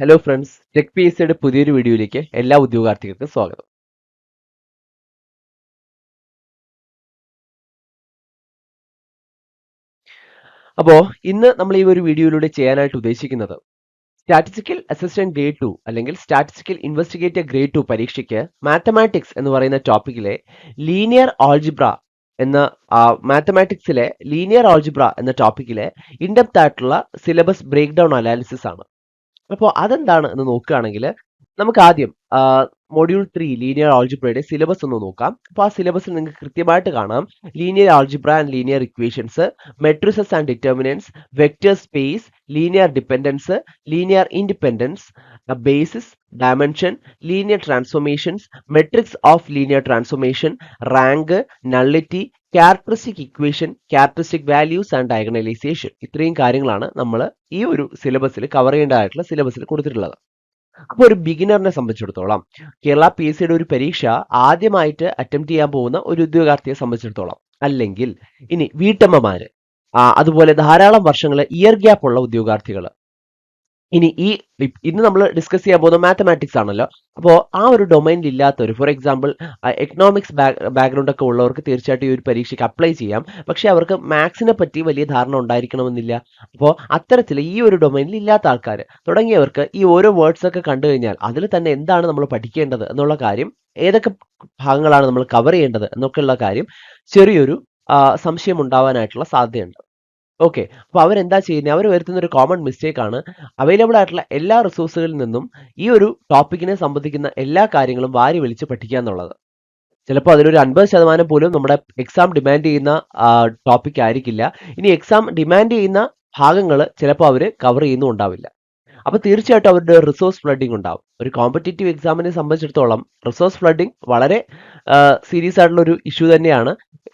Hello friends Tech P S സിയുടെ പുതിയൊരു വീഡിയോയിലേക്ക് എല്ലാ ഉദ്യോഗാർത്ഥികൾക്കും സ്വാഗതം. അപ്പോൾ ഇന്ന് നമ്മൾ ഈ ഒരു വീഡിയോയിലൂടെ ചെയ്യാനായിട്ട് ഉദ്ദേശിക്കുന്നത് സ്റ്റാറ്റിസ്റ്റിക്കൽ അസിസ്റ്റന്റ് ഗ്രേഡ് ടു അല്ലെങ്കിൽ സ്റ്റാറ്റിസ്റ്റിക്കൽ ഇൻവെസ്റ്റിഗേറ്റർ ഗ്രേഡ് ടു പരീക്ഷയ്ക്ക് മാത്തമാറ്റിക്സ് എന്ന് പറയുന്ന ടോപ്പിക്കിലെ ലീനിയർ ആൾജിബ്ര എന്ന മാത്തമാറ്റിക്സിലെ ലീനിയർ ആൾജിബ്ര എന്ന ടോപ്പിക്കിലെ ഇൻഡെപ്ത് ആയിട്ടുള്ള സിലബസ് ബ്രേക്ക് ഡൗൺ അനാലിസിസ് ആണ് അപ്പോൾ അതെന്താണ് എന്ന് നോക്കുകയാണെങ്കിൽ നമുക്ക് ആദ്യം മൊഡ്യൂൾ ത്രീ ലീനിയർ ആൾജിബ്രയുടെ സിലബസ് ഒന്ന് നോക്കാം. അപ്പോൾ ആ സിലബസിൽ നിങ്ങൾക്ക് കൃത്യമായിട്ട് കാണാം. Linear algebra and linear equations matrices and determinants vector space linear dependence linear independence basis dimension linear transformations matrix of linear transformation rank nullity characteristic equation characteristic values and diagonalization ഇത്രയും കാര്യങ്ങളാണ് നമ്മൾ ഈ ഒരു സിലബസിൽ കവർ ചെയ്യേണ്ടതായിട്ടുള്ള സിലബസിൽ കൊടുത്തിട്ടുള്ളത്. അപ്പോൾ ഒരു ബിഗിനറിനെ സംബന്ധിച്ചിടത്തോളം കേരള പി എസ് സിയുടെ ഒരു പരീക്ഷ ആദ്യമായിട്ട് അറ്റംപ്റ്റ് ചെയ്യാൻ പോകുന്ന ഒരു ഉദ്യോഗാർത്ഥിയെ സംബന്ധിച്ചിടത്തോളം അല്ലെങ്കിൽ ഇനി വീട്ടമ്മമാര് അതുപോലെ ധാരാളം വർഷങ്ങൾ ഇയർ ഗ്യാപ്പ് ഉള്ള ഉദ്യോഗാർത്ഥികൾ ഇനി ഈ ഇന്ന് നമ്മൾ ഡിസ്കസ് ചെയ്യാൻ പോകുന്ന മാത്തമാറ്റിക്സ് ആണല്ലോ. അപ്പോൾ ആ ഒരു ഡൊമൈനിൽ ഇല്ലാത്തവർ ഫോർ എക്സാമ്പിൾ എക്കണോമിക്സ് ബാക്ക്ഗ്രൗണ്ട് ഒക്കെ ഉള്ളവർക്ക് തീർച്ചയായിട്ടും ഈ ഒരു പരീക്ഷയ്ക്ക് അപ്ലൈ ചെയ്യാം. പക്ഷേ അവർക്ക് മാത്സിനെ പറ്റി വലിയ ധാരണ ഉണ്ടായിരിക്കണമെന്നില്ല. അപ്പോൾ അത്തരത്തിൽ ഈ ഒരു ഡൊമൈനിൽ ഇല്ലാത്ത ആൾക്കാർ തുടങ്ങിയവർക്ക് ഈ ഓരോ വേർഡ്സ് ഒക്കെ കണ്ടു കഴിഞ്ഞാൽ അതിൽ തന്നെ എന്താണ് നമ്മൾ പഠിക്കേണ്ടത് എന്നുള്ള കാര്യം ഏതൊക്കെ ഭാഗങ്ങളാണ് നമ്മൾ കവർ ചെയ്യേണ്ടത് എന്നൊക്കെയുള്ള കാര്യം ചെറിയൊരു സംശയം ഉണ്ടാവാനായിട്ടുള്ള സാധ്യതയുണ്ട്. ഓക്കെ അപ്പോൾ അവരെന്താ ചെയ്യുന്നത് അവർ വരുത്തുന്ന ഒരു കോമൺ മിസ്റ്റേക്ക് ആണ്. അവൈലബിൾ ആയിട്ടുള്ള എല്ലാ റിസോഴ്സുകളിൽ നിന്നും ഈ ഒരു ടോപ്പിക്കിനെ സംബന്ധിക്കുന്ന എല്ലാ കാര്യങ്ങളും വാരി വിളിച്ച് പഠിക്കുക എന്നുള്ളത്. ചിലപ്പോൾ അതിലൊരു അൻപത് ശതമാനം പോലും നമ്മുടെ എക്സാം ഡിമാൻഡ് ചെയ്യുന്ന ടോപ്പിക് ആയിരിക്കില്ല. ഇനി എക്സാം ഡിമാൻഡ് ചെയ്യുന്ന ഭാഗങ്ങൾ ചിലപ്പോൾ അവർ കവർ ചെയ്യുന്നുണ്ടാവില്ല അപ്പോൾ തീർച്ചയായിട്ടും അവരുടെ റിസോഴ്സ് ഫ്ലഡിംഗ് ഉണ്ടാവും. ഒരു കോമ്പറ്റേറ്റീവ് എക്സാമിനെ സംബന്ധിച്ചിടത്തോളം റിസോഴ്സ് ഫ്ലഡിംഗ് വളരെ സീരിയസ് ആയിട്ടുള്ള ഒരു ഇഷ്യൂ തന്നെയാണ്.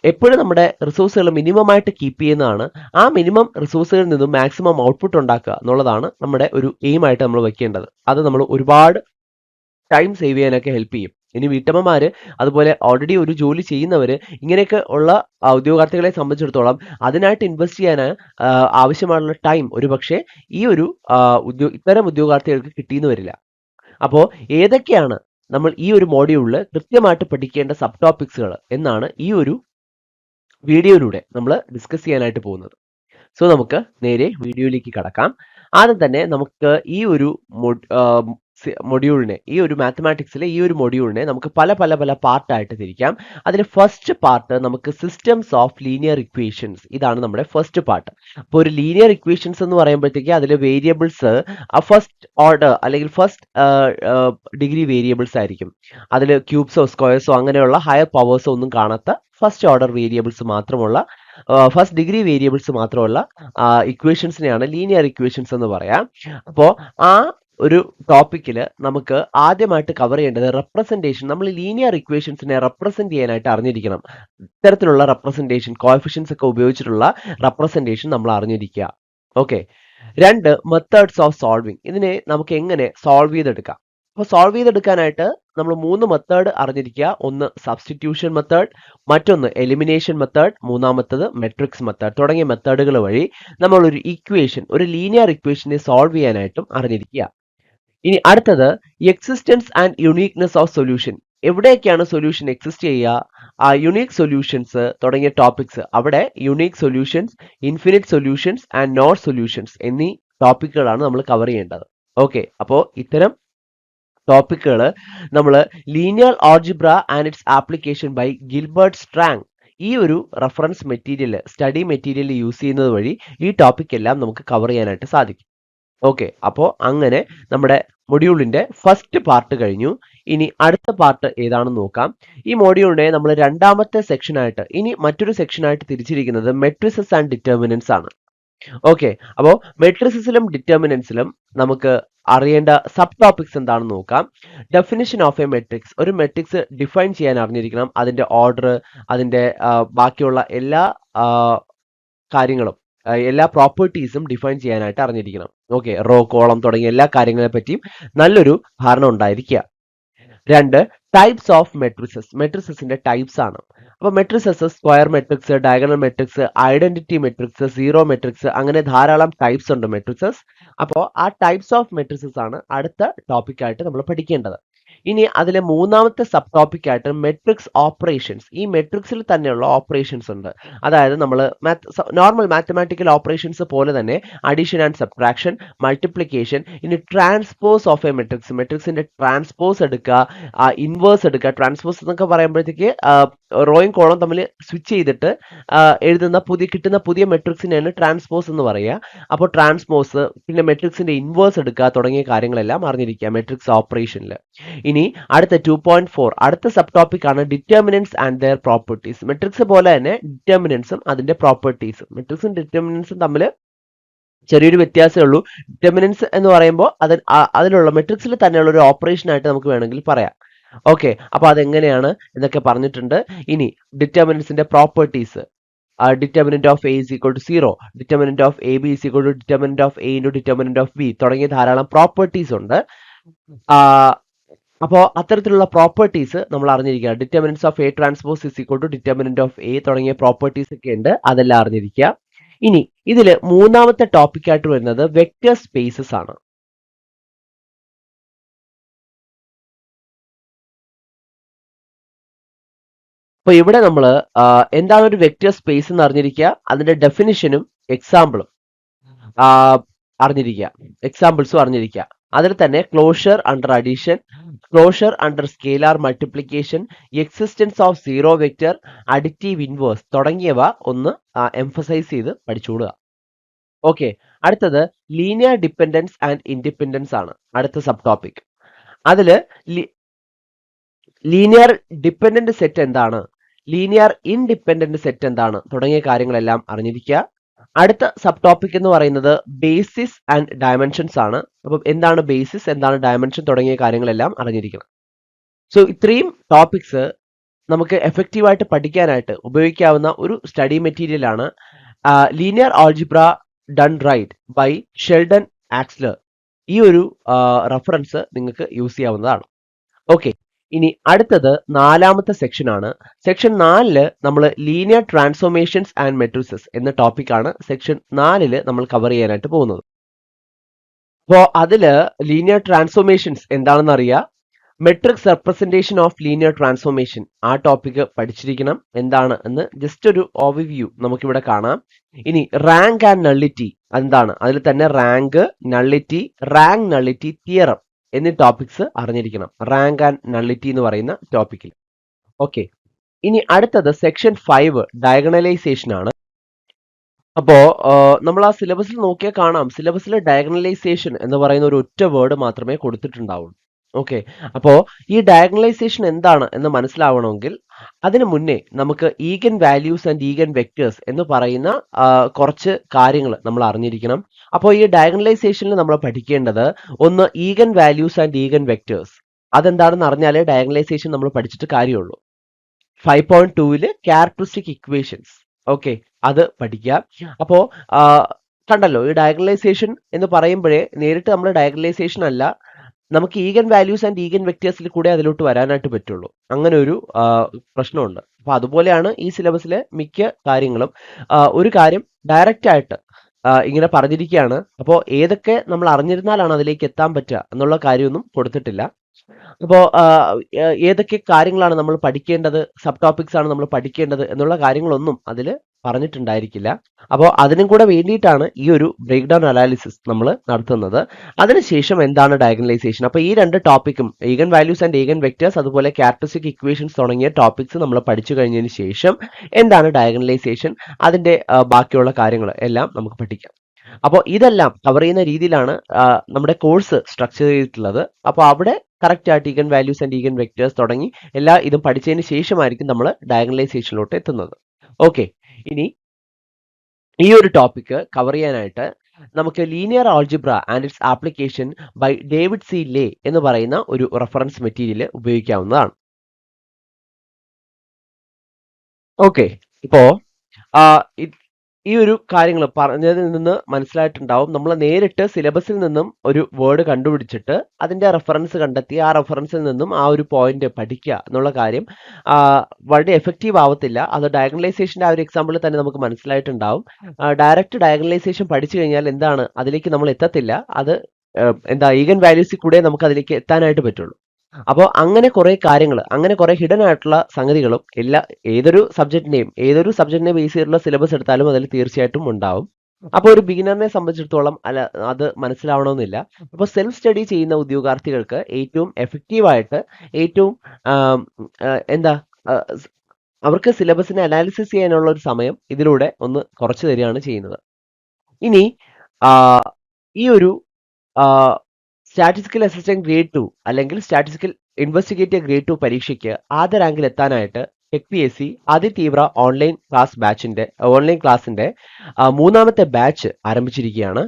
എപ്പോഴും നമ്മുടെ റിസോഴ്സുകൾ മിനിമം ആയിട്ട് കീപ്പ് ചെയ്യുന്നതാണ്. ആ മിനിമം റിസോഴ്സുകളിൽ നിന്നും മാക്സിമം ഔട്ട്പുട്ട് ഉണ്ടാക്കുക എന്നുള്ളതാണ് നമ്മുടെ ഒരു എയിം ആയിട്ട് നമ്മൾ വെക്കേണ്ടത്. അത് നമ്മൾ ഒരുപാട് ടൈം സേവ് ചെയ്യാനൊക്കെ ഹെൽപ്പ് ചെയ്യും. ഇനി വീട്ടമ്മമാര് അതുപോലെ ഓൾറെഡി ഒരു ജോലി ചെയ്യുന്നവർ ഇങ്ങനെയൊക്കെ ഉള്ള ഉദ്യോഗാർത്ഥികളെ സംബന്ധിച്ചിടത്തോളം അതിനായിട്ട് ഇൻവെസ്റ്റ് ചെയ്യാൻ ആവശ്യമായുള്ള ടൈം ഒരു പക്ഷേ ഈ ഒരു ഉദ്യോഗ ഇത്തരം ഉദ്യോഗാർത്ഥികൾക്ക് കിട്ടിയെന്ന് വരില്ല. അപ്പോൾ ഏതൊക്കെയാണ് നമ്മൾ ഈ ഒരു മോഡ്യൂളിൽ കൃത്യമായിട്ട് പഠിക്കേണ്ട സബ് ടോപ്പിക്സുകൾ എന്നാണ് ഈ ഒരു വീഡിയോയിലൂടെ നമ്മൾ ഡിസ്കസ് ചെയ്യാനായിട്ട് പോകുന്നത്. സോ നമുക്ക് നേരെ വീഡിയോയിലേക്ക് കടക്കാം. ആദ്യം തന്നെ നമുക്ക് ഈ ഒരു മൊഡ്യൂളിനെ ഈ ഒരു മാത്തമാറ്റിക്സിലെ ഈ ഒരു മൊഡ്യൂളിനെ നമുക്ക് പല പല പല പാർട്ടായിട്ട് തിരിക്കാം. അതിൽ ഫസ്റ്റ് പാർട്ട് നമുക്ക് സിസ്റ്റംസ് ഓഫ് ലീനിയർ ഇക്വേഷൻസ് ഇതാണ് നമ്മുടെ ഫസ്റ്റ് പാർട്ട് അപ്പോൾ ഒരു ലീനിയർ ഇക്വേഷൻസ് എന്ന് പറയുമ്പോഴത്തേക്ക് അതിൽ വേരിയബിൾസ് ആ ഫസ്റ്റ് ഓർഡർ അല്ലെങ്കിൽ ഫസ്റ്റ് ഡിഗ്രി വേരിയബിൾസ് ആയിരിക്കും. അതിൽ ക്യൂബ്സോ സ്ക്വയർസോ അങ്ങനെയുള്ള ഹയർ പവേഴ്സോ ഒന്നും കാണാത്ത ഫസ്റ്റ് ഓർഡർ വേരിയബിൾസ് മാത്രമുള്ള ഫസ്റ്റ് ഡിഗ്രി വേരിയബിൾസ് മാത്രമുള്ള ഇക്വേഷൻസിനെയാണ് ലീനിയർ ഇക്വേഷൻസ് എന്ന് പറയാം. അപ്പോൾ ആ ഒരു ടോപ്പിക്കിൽ നമുക്ക് ആദ്യമായിട്ട് കവർ ചെയ്യേണ്ടത് റെപ്രസെന്റേഷൻ നമ്മൾ ലീനിയർ ഇക്വേഷൻസിനെ റെപ്രസെന്റ് ചെയ്യാനായിട്ട് അറിഞ്ഞിരിക്കണം. ഇത്തരത്തിലുള്ള റെപ്രസെന്റേഷൻ കോഫിഷ്യൻസ് ഒക്കെ ഉപയോഗിച്ചിട്ടുള്ള റെപ്രസെന്റേഷൻ നമ്മൾ അറിഞ്ഞിരിക്കുക. ഓക്കെ രണ്ട് മെത്തേഡ്സ് ഓഫ് സോൾവിങ് ഇതിനെ നമുക്ക് എങ്ങനെ സോൾവ് ചെയ്തെടുക്കാം? അപ്പോൾ സോൾവ് ചെയ്തെടുക്കാനായിട്ട് നമ്മൾ മൂന്ന് മെത്തേഡ് അറിഞ്ഞിരിക്കുക. ഒന്ന് സബ്സ്റ്റിറ്റ്യൂഷൻ മെത്തേഡ് മറ്റൊന്ന് എലിമിനേഷൻ മെത്തേഡ് മൂന്നാമത്തത് മെട്രിക്സ് മെത്തേഡ് തുടങ്ങിയ മെത്തേഡുകൾ വഴി നമ്മളൊരു ഇക്വേഷൻ ഒരു ലീനിയർ ഇക്വേഷനെ സോൾവ് ചെയ്യാനായിട്ടും അറിഞ്ഞിരിക്കുക. ഇനി അടുത്തത് existence and uniqueness of solution എവിടെയൊക്കെയാണ് സൊല്യൂഷൻ എക്സിസ്റ്റ് ചെയ്യുക? ആ യുണീക് സൊല്യൂഷൻസ് തുടങ്ങിയ ടോപ്പിക്സ് അവിടെ unique solutions infinite solutions and not solutions എന്നീ ടോപ്പിക്കുകളാണ് നമ്മൾ കവർ ചെയ്യേണ്ടത്. ഓക്കെ അപ്പോൾ ഇത്തരം ടോപ്പിക്കുകൾ നമ്മൾ linear algebra and its application by Gilbert Strang ഈ ഒരു reference material study material use ചെയ്യുന്നത് വഴി ഈ ടോപ്പിക് എല്ലാം നമുക്ക് കവർ ചെയ്യാനായിട്ട് സാധിക്കും. ഓക്കെ അപ്പോൾ അങ്ങനെ നമ്മുടെ മൊഡ്യൂളിന്റെ ഫസ്റ്റ് പാർട്ട് കഴിഞ്ഞു. ഇനി അടുത്ത പാർട്ട് ഏതാണെന്ന് നോക്കാം. ഈ മൊഡ്യൂളിനെ നമ്മൾ രണ്ടാമത്തെ സെക്ഷനായിട്ട് ഇനി മറ്റൊരു സെക്ഷനായിട്ട് തിരിച്ചിരിക്കുന്നത് മെട്രിസസ് ആൻഡ് ഡിറ്റർമിനൻസ് ആണ്. ഓക്കെ അപ്പോൾ മെട്രിസസിലും ഡിറ്റർമിനൻസിലും നമുക്ക് അറിയേണ്ട സബ് ടോപ്പിക്സ് എന്താണെന്ന് നോക്കാം. ഡെഫിനിഷൻ ഓഫ് എ മെട്രിക്സ് ഒരു മെട്രിക്സ് ഡിഫൈൻ ചെയ്യാൻ അറിഞ്ഞിരിക്കണം. അതിന്റെ ഓർഡർ അതിന്റെ ബാക്കിയുള്ള എല്ലാ കാര്യങ്ങളും. എല്ലാ പ്രോപ്പർട്ടീസും ഡിഫൈൻ ചെയ്യാനായിട്ട് അറിഞ്ഞിരിക്കണം. ഓക്കെ റോ കോളം തുടങ്ങിയ എല്ലാ കാര്യങ്ങളെ പറ്റിയും നല്ലൊരു ധാരണ ഉണ്ടായിരിക്കുക. രണ്ട് ടൈപ്സ് ഓഫ് മെട്രിസസ് മെട്രിസസിന്റെ ടൈപ്സ് ആണ്. അപ്പൊ matrices square matrix diagonal matrix identity matrix zero matrix അങ്ങനെ ധാരാളം ടൈപ്സ് ഉണ്ട് മെട്രിസസ് അപ്പോൾ ആ ടൈപ്സ് ഓഫ് മെട്രിസസ് ആണ് അടുത്ത ടോപ്പിക്കായിട്ട് നമ്മൾ പഠിക്കേണ്ടത്. ഇനി അതിലെ മൂന്നാമത്തെ സബ് ടോപ്പിക് ആയിട്ട് മെട്രിക്സ് ഓപ്പറേഷൻസ് ഈ മെട്രിക്സിൽ തന്നെയുള്ള ഓപ്പറേഷൻസ് ഉണ്ട്. അതായത് നമ്മൾ നോർമൽ മാത്തമാറ്റിക്കൽ ഓപ്പറേഷൻസ് പോലെ തന്നെ അഡീഷൻ ആൻഡ് സബ്ട്രാക്ഷൻ മൾട്ടിപ്ലിക്കേഷൻ ഇനി ട്രാൻസ്പോസ് ഓഫ് എ മെട്രിക്സ് മെട്രിക്സിന്റെ ട്രാൻസ്പോസ് എടുക്കുക ഇൻവേഴ്സ് എടുക്കുക. ട്രാൻസ്പോസ് എന്നൊക്കെ പറയുമ്പോഴത്തേക്ക് റോയും കോളം തമ്മിൽ സ്വിച്ച് ചെയ്തിട്ട് എഴുതുന്ന പുതിയ കിട്ടുന്ന പുതിയ മെട്രിക്സിനെയാണ് ട്രാൻസ്പോസ് എന്ന് പറയുക. അപ്പോൾ ട്രാൻസ്പോസ് പിന്നെ മെട്രിക്സിന്റെ ഇൻവേഴ്സ് എടുക്കുക തുടങ്ങിയ കാര്യങ്ങളെല്ലാം അറിഞ്ഞിരിക്കുക മെട്രിക്സ് ഓപ്പറേഷനിൽ ഇനി അടുത്ത ടു പോയിന്റ് ഫോർ അടുത്ത സബ് ടോപ്പിക് ആണ് determinants and their properties matrix പോലെ തന്നെ ഡിറ്റർമിനൻസും അതിന്റെ പ്രോപ്പർട്ടീസും മെട്രിക്സും ഡിറ്റർമിനൻസും തമ്മിൽ ചെറിയൊരു വ്യത്യാസമേ ഉള്ളൂ. ഡിറ്റർമിനൻസ് എന്ന് പറയുമ്പോൾ അത് അതിലുള്ള മെട്രിക്സിൽ തന്നെയുള്ള ഒരു ഓപ്പറേഷൻ ആയിട്ട് നമുക്ക് വേണമെങ്കിൽ പറയാം. ഓക്കെ അപ്പൊ അതെങ്ങനെയാണ് എന്നൊക്കെ പറഞ്ഞിട്ടുണ്ട്. ഇനി ഡിറ്റർമിനൻസിന്റെ properties determinant of A is equal to zero determinant of A B is equal to determinant of A into determinant of B തുടങ്ങിയ ധാരാളം പ്രോപ്പർട്ടീസ് ഉണ്ട്. അപ്പോൾ അത്തരത്തിലുള്ള പ്രോപ്പർട്ടീസ് നമ്മൾ അറിഞ്ഞിരിക്കുക determinants of A transpose is equal to determinant of A തുടങ്ങിയ properties ഒക്കെ ഉണ്ട്. അതെല്ലാം അറിഞ്ഞിരിക്കുക. ഇനി ഇതിൽ മൂന്നാമത്തെ ടോപ്പിക് ആയിട്ട് വരുന്നത് വെക്റ്റർ സ്പേസസ് ആണ്. അപ്പൊ ഇവിടെ നമ്മൾ എന്താണ് ഒരു വെക്റ്റർ സ്പേസ് എന്ന് അറിഞ്ഞിരിക്കുക? അതിന്റെ ഡെഫിനിഷനും എക്സാമ്പിളും അറിഞ്ഞിരിക്കുക. എക്സാമ്പിൾസും അറിഞ്ഞിരിക്കുക. അതിൽ തന്നെ closure under addition closure under scalar multiplication existence of zero vector additive inverse തുടങ്ങിയവ ഒന്ന് എംഫസൈസ് ചെയ്ത് പഠിച്ചുകൊള്ളുക ഓക്കെ അടുത്തത് ലീനിയർ ഡിപ്പെൻഡൻസ് ആൻഡ് ഇൻഡിപെൻഡൻസ് ആണ്. അടുത്ത സബ് ടോപ്പിക് അതിൽ ലീനിയർ ഡിപ്പെൻഡന്റ് സെറ്റ് എന്താണ്? ലീനിയർ ഇൻഡിപെൻഡന്റ് സെറ്റ് എന്താണ്? തുടങ്ങിയ കാര്യങ്ങളെല്ലാം അറിഞ്ഞിരിക്കുക. അടുത്ത സബ് ടോപ്പിക് എന്ന് പറയുന്നത് ബേസിസ് ആൻഡ് ഡയമെൻഷൻസ് ആണ്. അപ്പം എന്താണ് ബേസിസ് എന്താണ് ഡയമെൻഷൻ തുടങ്ങിയ കാര്യങ്ങളെല്ലാം അറിഞ്ഞിരിക്കണം. സോ ഇത്രയും ടോപ്പിക്സ് നമുക്ക് എഫക്റ്റീവായിട്ട് പഠിക്കാനായിട്ട് ഉപയോഗിക്കാവുന്ന ഒരു സ്റ്റഡി മെറ്റീരിയൽ ആണ് linear algebra done right by Sheldon Axler ഈ ഒരു റെഫറൻസ് നിങ്ങൾക്ക് യൂസ് ചെയ്യാവുന്നതാണ്. ഓക്കെ ഇനി അടുത്തത് നാലാമത്തെ സെക്ഷൻ ആണ്. സെക്ഷൻ നാലിൽ നമ്മൾ ലീനിയർ ട്രാൻസ്ഫോർമേഷൻസ് ആൻഡ് മെട്രിസസ് എന്ന ടോപ്പിക് ആണ് സെക്ഷൻ നാലിൽ നമ്മൾ കവർ ചെയ്യാനായിട്ട് പോകുന്നത്. അപ്പോൾ അതിൽ ലീനിയർ ട്രാൻസ്ഫോർമേഷൻസ് എന്താണെന്ന് അറിയാം? Matrix representation of linear transformation ആ ടോപ്പിക് പഠിച്ചിരിക്കണം. എന്താണ് എന്ന് ജസ്റ്റ് ഒരു ഓവർവ്യൂ നമുക്കിവിടെ കാണാം. ഇനി റാങ്ക് ആൻഡ് നള്ളിറ്റി എന്താണ് അതിൽ തന്നെ rank nullity rank nullity theorem എന്നീ ടോപ്പിക്സ് അറിഞ്ഞിരിക്കണം. റാങ്ക് ആൻഡ് നള്ളിറ്റി എന്ന് പറയുന്ന ടോപ്പിക്കിൽ ഓക്കെ ഇനി അടുത്തത് സെക്ഷൻ ഫൈവ് ഡയഗണലൈസേഷൻ ആണ്. അപ്പോ നമ്മൾ ആ സിലബസിൽ നോക്കിയാൽ കാണാം. സിലബസിൽ ഡയഗണലൈസേഷൻ എന്ന് പറയുന്ന ഒരു ഒറ്റ വേർഡ് മാത്രമേ കൊടുത്തിട്ടുണ്ടാവുള്ളൂ. ഓക്കെ അപ്പോൾ ഈ ഡയഗണലൈസേഷൻ എന്താണ് എന്ന് മനസ്സിലാവണമെങ്കിൽ അതിനു മുന്നേ നമുക്ക് eigenvalues and eigenvectors എന്ന് പറയുന്ന കുറച്ച് കാര്യങ്ങൾ നമ്മൾ അറിഞ്ഞിരിക്കണം. അപ്പോൾ ഈ ഡയഗണലൈസേഷനിൽ നമ്മൾ പഠിക്കേണ്ടത് ഒന്ന് eigenvalues and eigenvectors അതെന്താണെന്ന് അറിഞ്ഞാലേ ഡയഗണലൈസേഷൻ നമ്മൾ പഠിച്ചിട്ട് കാര്യമുള്ളൂ. ഫൈവ് പോയിന്റ് ടൂവിൽ ക്യാരക്ടറിസ്റ്റിക് ഇക്വേഷൻസ് ഓക്കെ അത് പഠിക്കാം. അപ്പോ കണ്ടല്ലോ ഈ ഡയഗണലൈസേഷൻ എന്ന് പറയുമ്പോഴേ നേരിട്ട് നമ്മൾ ഡയഗണലൈസേഷൻ അല്ല നമുക്ക് ഈഗൻ വാല്യൂസ് ആൻഡ് ഈഗൻ വെക്ടേഴ്സിൽ കൂടെ അതിലോട്ട് വരാനായിട്ട് പറ്റുള്ളൂ. അങ്ങനെ ഒരു പ്രശ്നമുണ്ട്. അപ്പൊ അതുപോലെയാണ് ഈ സിലബസിലെ മിക്ക കാര്യങ്ങളും. ഒരു കാര്യം ഡയറക്റ്റ് ആയിട്ട് ഇങ്ങനെ പറഞ്ഞിരിക്കുകയാണ്. അപ്പോൾ ഏതൊക്കെ നമ്മൾ അറിഞ്ഞിരുന്നാലാണ് അതിലേക്ക് എത്താൻ പറ്റുക എന്നുള്ള കാര്യമൊന്നും കൊടുത്തിട്ടില്ല. അപ്പോൾ ഏതൊക്കെ കാര്യങ്ങളാണ് നമ്മൾ പഠിക്കേണ്ടത്? സബ് ടോപ്പിക്സ് ആണ് നമ്മൾ പഠിക്കേണ്ടത് എന്നുള്ള കാര്യങ്ങളൊന്നും അതിൽ പറഞ്ഞിട്ടുണ്ടായിരിക്കില്ല. അപ്പോൾ അതിനും കൂടെ വേണ്ടിയിട്ടാണ് ഈ ഒരു ബ്രേക്ക് ഡൗൺ അനാലിസിസ് നമ്മൾ നടത്തുന്നത്. അതിനുശേഷം എന്താണ് ഡയഗണലൈസേഷൻ അപ്പോൾ ഈ രണ്ട് ടോപ്പിക്കും eigenvalues and eigenvectors അതുപോലെ ക്യാരക്ടറിസ്റ്റിക് ഇക്വേഷൻസ് തുടങ്ങിയ ടോപ്പിക്സ് നമ്മൾ പഠിച്ചു കഴിഞ്ഞതിന് ശേഷം എന്താണ് ഡയഗണലൈസേഷൻ അതിന്റെ ബാക്കിയുള്ള കാര്യങ്ങൾ എല്ലാം നമുക്ക് പഠിക്കാം. അപ്പോൾ ഇതെല്ലാം കവർ ചെയ്യുന്ന രീതിയിലാണ് നമ്മുടെ കോഴ്സ് സ്ട്രക്ചർ ചെയ്തിട്ടുള്ളത്. അപ്പോൾ അവിടെ കറക്റ്റ് ആയിട്ട് eigenvalues and eigenvectors തുടങ്ങി എല്ലാ ഇതും പഠിച്ചതിന് ശേഷമായിരിക്കും നമ്മൾ ഡയഗണലൈസേഷനിലോട്ട് എത്തുന്നത്. ഓക്കെ ഇനി ഈ ഒരു ടോപ്പിക്ക് കവർ ചെയ്യാനായിട്ട് നമുക്ക് linear algebra and its application by David C Lay എന്ന് പറയുന്ന ഒരു റെഫറൻസ് മെറ്റീരിയൽ ഉപയോഗിക്കാവുന്നതാണ്. ഓക്കെ ഇപ്പോ ഈ ഒരു കാര്യങ്ങൾ പറഞ്ഞതിൽ നിന്ന് മനസ്സിലായിട്ടുണ്ടാവും. നമ്മൾ നേരിട്ട് സിലബസിൽ നിന്നും ഒരു വേർഡ് കണ്ടുപിടിച്ചിട്ട് അതിന്റെ റെഫറൻസ് കണ്ടെത്തി ആ റെഫറൻസിൽ നിന്നും ആ ഒരു പോയിന്റ് പഠിക്കുക എന്നുള്ള കാര്യം വളരെ എഫക്റ്റീവ് ആവത്തില്ല. അത് ഡയഗണലൈസേഷന്റെ ആ ഒരു എക്സാമ്പിൾ തന്നെ നമുക്ക് മനസ്സിലായിട്ടുണ്ടാവും. ഡയറക്റ്റ് ഡയഗണലൈസേഷൻ പഠിച്ചു കഴിഞ്ഞാൽ എന്താണ്? അതിലേക്ക് നമ്മൾ എത്തത്തില്ല. അത് എന്താ ഈഗൻ വാല്യൂസിൽ കൂടെ നമുക്ക് അതിലേക്ക് എത്താനായിട്ട് പറ്റുള്ളൂ. അപ്പോൾ അങ്ങനെ കുറേ കാര്യങ്ങൾ അങ്ങനെ കുറേ ഹിഡൻ ആയിട്ടുള്ള സംഗതികളും എല്ലാ ഏതൊരു സബ്ജക്റ്റിനെയും ഏതൊരു സബ്ജക്റ്റിനെ ബേസ് ചെയ്തിട്ടുള്ള സിലബസ് എടുത്താലും അതിൽ തീർച്ചയായിട്ടും ഉണ്ടാവും. അപ്പോൾ ഒരു ബിഗിനറിനെ സംബന്ധിച്ചിടത്തോളം അല്ല അത് മനസ്സിലാവണമെന്നില്ല. അപ്പോൾ സെൽഫ് സ്റ്റഡി ചെയ്യുന്ന ഉദ്യോഗാർത്ഥികൾക്ക് ഏറ്റവും എഫക്റ്റീവായിട്ട് ഏറ്റവും എന്താ അവർക്ക് സിലബസിനെ അനാലിസിസ് ചെയ്യാനുള്ള ഒരു സമയം ഇതിലൂടെ ഒന്ന് കുറച്ചു തരികയാണ് ചെയ്യുന്നത്. ഇനി ഈ ഒരു സ്റ്റാറ്റിസ്റ്റിക്കൽ അസിസ്റ്റന്റ് ഗ്രേഡ് ടു അല്ലെങ്കിൽ സ്റ്റാറ്റിസ്റ്റിക്കൽ ഇൻവെസ്റ്റിഗേറ്റീവ് ഗ്രേഡ് ടു പരീക്ഷയ്ക്ക് ആദ്യ റാങ്കിൽ എത്താനായിട്ട് ടെക് പി എസ് സി അതിതീവ്ര ഓൺലൈൻ ക്ലാസ് ബാച്ചിന്റെ ഓൺലൈൻ ക്ലാസിന്റെ മൂന്നാമത്തെ ബാച്ച് ആരംഭിച്ചിരിക്കുകയാണ്.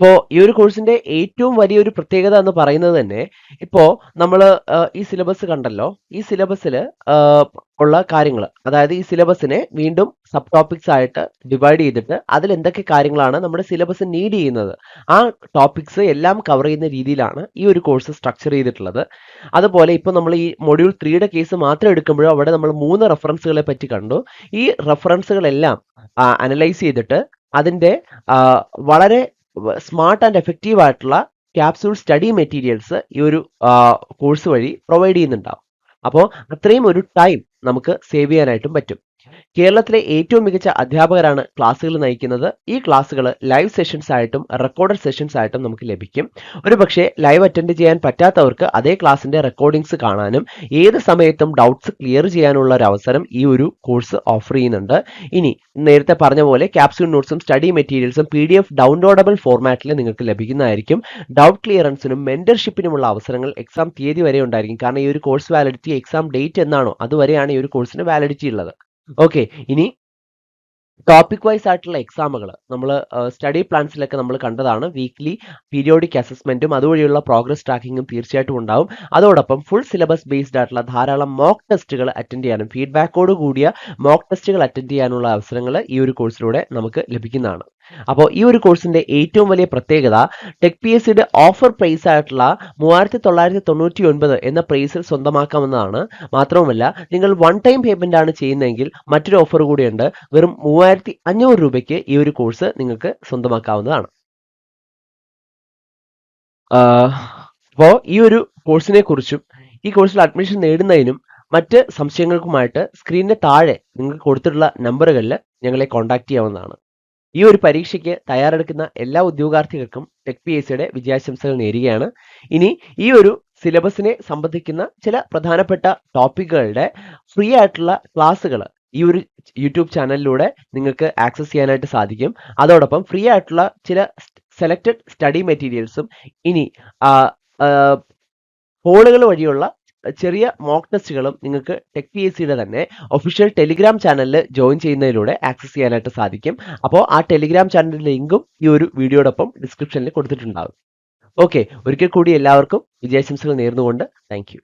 ഇപ്പോ ഈ ഒരു കോഴ്സിന്റെ ഏറ്റവും വലിയൊരു പ്രത്യേകത എന്ന് പറയുന്നത് തന്നെ ഇപ്പോ നമ്മൾ ഈ സിലബസ് കണ്ടല്ലോ. ഈ സിലബസിൽ ഉള്ള കാര്യങ്ങൾ അതായത് ഈ സിലബസിനെ വീണ്ടും സബ് ടോപ്പിക്സ് ആയിട്ട് ഡിവൈഡ് ചെയ്തിട്ട് അതിൽ എന്തൊക്കെ കാര്യങ്ങളാണ് നമ്മുടെ സിലബസ് നീഡ് ചെയ്യുന്നത്. ആ ടോപ്പിക്സ് എല്ലാം കവർ ചെയ്യുന്ന രീതിയിലാണ് ഈ ഒരു കോഴ്സ് സ്ട്രക്ചർ ചെയ്തിട്ടുള്ളത്. അതുപോലെ ഇപ്പോൾ നമ്മൾ ഈ മൊഡ്യൂൾ ത്രീയുടെ കേസ് മാത്രം എടുക്കുമ്പോഴും അവിടെ നമ്മൾ മൂന്ന് റെഫറൻസുകളെ പറ്റി കണ്ടു. ഈ റെഫറൻസുകളെല്ലാം അനലൈസ് ചെയ്തിട്ട് അതിന്റെ വളരെ സ്മാർട്ട് ആൻഡ് എഫക്റ്റീവ് ആയിട്ടുള്ള ക്യാപ്സൂൾ സ്റ്റഡി മെറ്റീരിയൽസ് ഈ ഒരു കോഴ്സ് വഴി പ്രൊവൈഡ് ചെയ്യുന്നുണ്ടാവും. അപ്പോൾ അത്രയും ഒരു ടൈം നമുക്ക് സേവ് ചെയ്യാനായിട്ടും പറ്റും. കേരളത്തിലെ ഏറ്റവും മികച്ച അധ്യാപകരാണ് ക്ലാസ്സുകൾ നയിക്കുന്നത്. ഈ ക്ലാസ്സുകൾ ലൈവ് സെഷൻസ് ആയിട്ടും റെക്കോർഡഡ് സെഷൻസ് ആയിട്ടും നമുക്ക് ലഭിക്കും. ഒരു പക്ഷേ ലൈവ് അറ്റൻഡ് ചെയ്യാൻ പറ്റാത്തവർക്ക് അതേ ക്ലാസ്സിന്റെ റെക്കോർഡിങ്സ് കാണാനും ഏത് സമയത്തും ഡൗട്ട്സ് ക്ലിയർ ചെയ്യാനുള്ള ഒരു അവസരം ഈ ഒരു കോഴ്സ് ഓഫർ ചെയ്യുന്നുണ്ട്. ഇനി നേരത്തെ പറഞ്ഞ പോലെ ക്യാപ്സ്യൂൾ നോട്ട്സും സ്റ്റഡി മെറ്റീരിയൽസും പി ഡി എഫ് ഡൗൺലോഡബിൾ ഫോർമാറ്റിൽ നിങ്ങൾക്ക് ലഭിക്കുന്നതായിരിക്കും. ഡൗട്ട് ക്ലിയറൻസിനും മെന്റർഷിപ്പിനുമുള്ള അവസരങ്ങൾ എക്സാം തീയതി വരെ ഉണ്ടായിരിക്കും. കാരണം ഈ ഒരു കോഴ്സ് വാലിഡിറ്റി എക്സാം ഡേറ്റ് എന്നാണോ അതുവരെയാണ് ഈ ഒരു കോഴ്സിന് വാലിഡിറ്റി ഉള്ളത്. ഓക്കെ ഇനി ടോപ്പിക് വൈസ് ആയിട്ടുള്ള എക്സാമുകൾ നമ്മൾ സ്റ്റഡി പ്ലാൻസിലൊക്കെ നമ്മൾ കണ്ടതാണ്. വീക്ക്ലി പീരിയോഡിക് അസസ്മെന്റും അതുവഴിയുള്ള പ്രോഗ്രസ് ട്രാക്കിങ്ങും തീർച്ചയായിട്ടും ഉണ്ടാവും. അതോടൊപ്പം ഫുൾ സിലബസ് ബേസ്ഡ് ആയിട്ടുള്ള ധാരാളം മോക്ക് ടെസ്റ്റുകൾ അറ്റൻഡ് ചെയ്യാനും ഫീഡ്ബാക്കോട് കൂടിയ മോക്ക് ടെസ്റ്റുകൾ അറ്റൻഡ് ചെയ്യാനുള്ള അവസരങ്ങൾ ഈ ഒരു കോഴ്സിലൂടെ നമുക്ക് ലഭിക്കുന്നതാണ്. അപ്പോൾ ഈ ഒരു കോഴ്സിന്റെ ഏറ്റവും വലിയ പ്രത്യേകത ടെക് പി എസ് സിയുടെ ഓഫർ പ്രൈസ് ആയിട്ടുള്ള മൂവായിരത്തി തൊള്ളായിരത്തി തൊണ്ണൂറ്റി ഒൻപത് എന്ന പ്രൈസിൽ സ്വന്തമാക്കാമെന്നതാണ്. മാത്രവുമല്ല നിങ്ങൾ വൺ ടൈം പേയ്മെന്റ് ആണ് ചെയ്യുന്നതെങ്കിൽ മറ്റൊരു ഓഫർ കൂടിയുണ്ട്. വെറും മൂവായിരത്തി അഞ്ഞൂറ് രൂപയ്ക്ക് ഈ ഒരു കോഴ്സ് നിങ്ങൾക്ക് സ്വന്തമാക്കാവുന്നതാണ്. അപ്പോൾ ഈ ഒരു കോഴ്സിനെ കുറിച്ചും ഈ കോഴ്സിൽ അഡ്മിഷൻ നേടുന്നതിനും മറ്റ് സംശയങ്ങൾക്കുമായിട്ട് സ്ക്രീനിന്റെ താഴെ നിങ്ങൾക്ക് കൊടുത്തിട്ടുള്ള നമ്പറുകളിൽ ഞങ്ങളെ കോൺടാക്ട് ചെയ്യാവുന്നതാണ്. ഈ ഒരു പരീക്ഷയ്ക്ക് തയ്യാറെടുക്കുന്ന എല്ലാ ഉദ്യോഗാർത്ഥികൾക്കും ടെക് പി എസ് സിയുടെ വിജയാശംസകൾ നേരുകയാണ്. ഇനി ഈ ഒരു സിലബസിനെ സംബന്ധിക്കുന്ന ചില പ്രധാനപ്പെട്ട ടോപ്പിക്കുകളുടെ ഫ്രീ ആയിട്ടുള്ള ക്ലാസ്സുകൾ ഈ ഒരു യൂട്യൂബ് ചാനലിലൂടെ നിങ്ങൾക്ക് ആക്സസ് ചെയ്യാനായിട്ട് സാധിക്കും. അതോടൊപ്പം ഫ്രീ ആയിട്ടുള്ള ചില സെലക്റ്റഡ് സ്റ്റഡി മെറ്റീരിയൽസും ഇനി ഫോണുകൾ വഴിയുള്ള ചെറിയ മോക്ക് ടെസ്റ്റുകളും നിങ്ങൾക്ക് ടെക് പി എസ് സിയുടെ തന്നെ ഒഫീഷ്യൽ ടെലിഗ്രാം ചാനലിൽ ജോയിൻ ചെയ്യുന്നതിലൂടെ ആക്സസ് ചെയ്യാനായിട്ട് സാധിക്കും. അപ്പോൾ ആ ടെലിഗ്രാം ചാനലിന്റെ ലിങ്കും ഈ ഒരു വീഡിയോടൊപ്പം ഡിസ്ക്രിപ്ഷനിൽ കൊടുത്തിട്ടുണ്ടാകും ഓക്കെ ഒരിക്കൽ കൂടി എല്ലാവർക്കും വിജയാശംസകൾ നേർന്നുകൊണ്ട് താങ്ക്